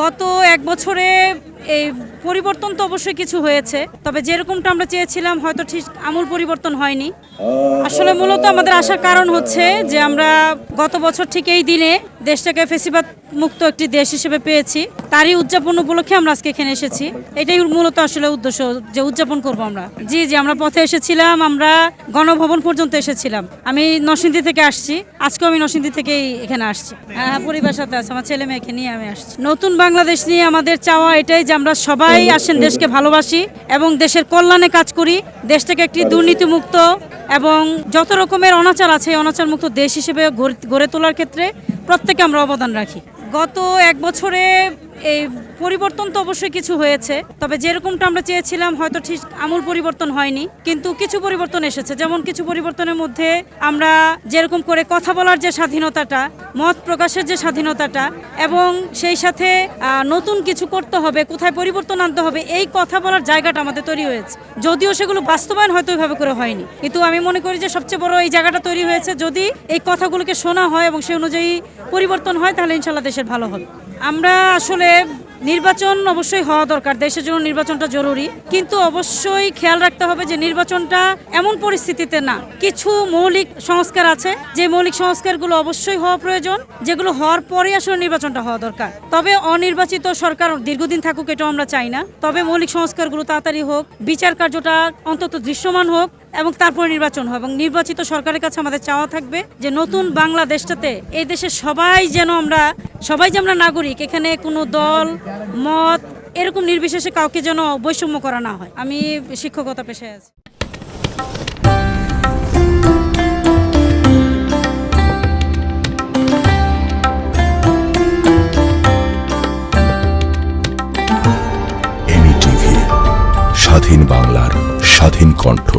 গত এক বছরে এই পরিবর্তন তো অবশ্যই কিছু হয়েছে, তবে যেরকমটা আমরা চেয়েছিলাম হয়তো ঠিক আমূল পরিবর্তন হয়নি। আসলে মূলত আমাদের আসার কারণ হচ্ছে যে আমরা গত বছর ঠিক এই দিনে দেশটাকে ফেসিবাদ মুক্ত একটি দেশ হিসেবে পেয়েছি। তারই উদযাপন উপলক্ষে আমরা আজকে এখানে এসেছি। এটাই মূলত আসলে উদ্দেশ্য যে উদযাপন করব আমরা। জি জি, আমরা পথে এসেছিলাম, আমরা গণভবন পর্যন্ত এসেছিলাম। আমি নরসিংদী থেকে আসছি, আজকেও আমি নরসিংদী থেকেই এখানে আসছি। হ্যাঁ পরিবার সাথে আছে, আমার ছেলে মেয়েকে নিয়ে আমি আসছি। নতুন বাংলাদেশ নিয়ে আমাদের চাওয়া এটাই যে আমরা সবাই আসেন দেশকে ভালোবাসি এবং দেশের কল্যাণে কাজ করি। দেশটাকে একটি দুর্নীতিমুক্ত এবং যত রকমের অনাচার আছে অনাচার মুক্ত দেশ হিসেবে গড়ে তোলার ক্ষেত্রে প্রত্যেকে আমরা অবদান রাখি। গত এক বছরে এই পরিবর্তন তো অবশ্যই কিছু হয়েছে, তবে যেরকমটা আমরা চেয়েছিলাম হয়তো ঠিক আমূল পরিবর্তন হয়নি, কিন্তু কিছু পরিবর্তন এসেছে। যেমন কিছু পরিবর্তনের মধ্যে আমরা যেরকম করে কথা বলার যে স্বাধীনতাটা, মত প্রকাশের যে স্বাধীনতাটা, এবং সেই সাথে নতুন কিছু করতে হবে, কোথায় পরিবর্তন আনতে হবে, এই কথা বলার জায়গাটা আমাদের তৈরি হয়েছে। যদিও সেগুলো বাস্তবায়ন হয়তো ওইভাবে করে হয়নি, কিন্তু আমি মনে করি যে সবচেয়ে বড় এই জায়গাটা তৈরি হয়েছে, যদি এই কথাগুলোকে শোনা হয় এবং সেই অনুযায়ী পরিবর্তন হয়, তাহলে ইনশাল্লাহ দেশের ভালো হবে। আমরা আসলে নির্বাচন অবশ্যই হওয়া দরকার, দেশের জন্য নির্বাচনটা জরুরি। কিন্তু অবশ্যই খেয়াল রাখতে হবে যে নির্বাচনটা এমন পরিস্থিতিতে না, কিছু মৌলিক সংস্কার আছে। যে মৌলিক সংস্কারগুলো অবশ্যই হওয়া প্রয়োজন, যেগুলো হওয়ার পরে আসলে নির্বাচনটা হওয়া দরকার। তবে অনির্বাচিত সরকার দীর্ঘদিন থাকুক এটাও আমরা চাই না। তবে মৌলিক সংস্কারগুলো তাড়াতাড়ি হোক, বিচার কার্যটা অন্তত দৃশ্যমান হোক এবং তারপরে নির্বাচন হয় এবং নির্বাচিত সরকারের কাছে আমাদের চাওয়া থাকবে যে নতুন বাংলাদেশটাতে এই দেশের সবাই যেন আমরা সবাই যে আমরা নাগরিক, এখানে কোনো দল, মত, এরকম নির্বিশেষে কাউকে যেন বৈষম্য করা না হয়। আমি শিক্ষকতা পেশায় আছি। স্বাধীন বাংলার স্বাধীন কণ্ঠ।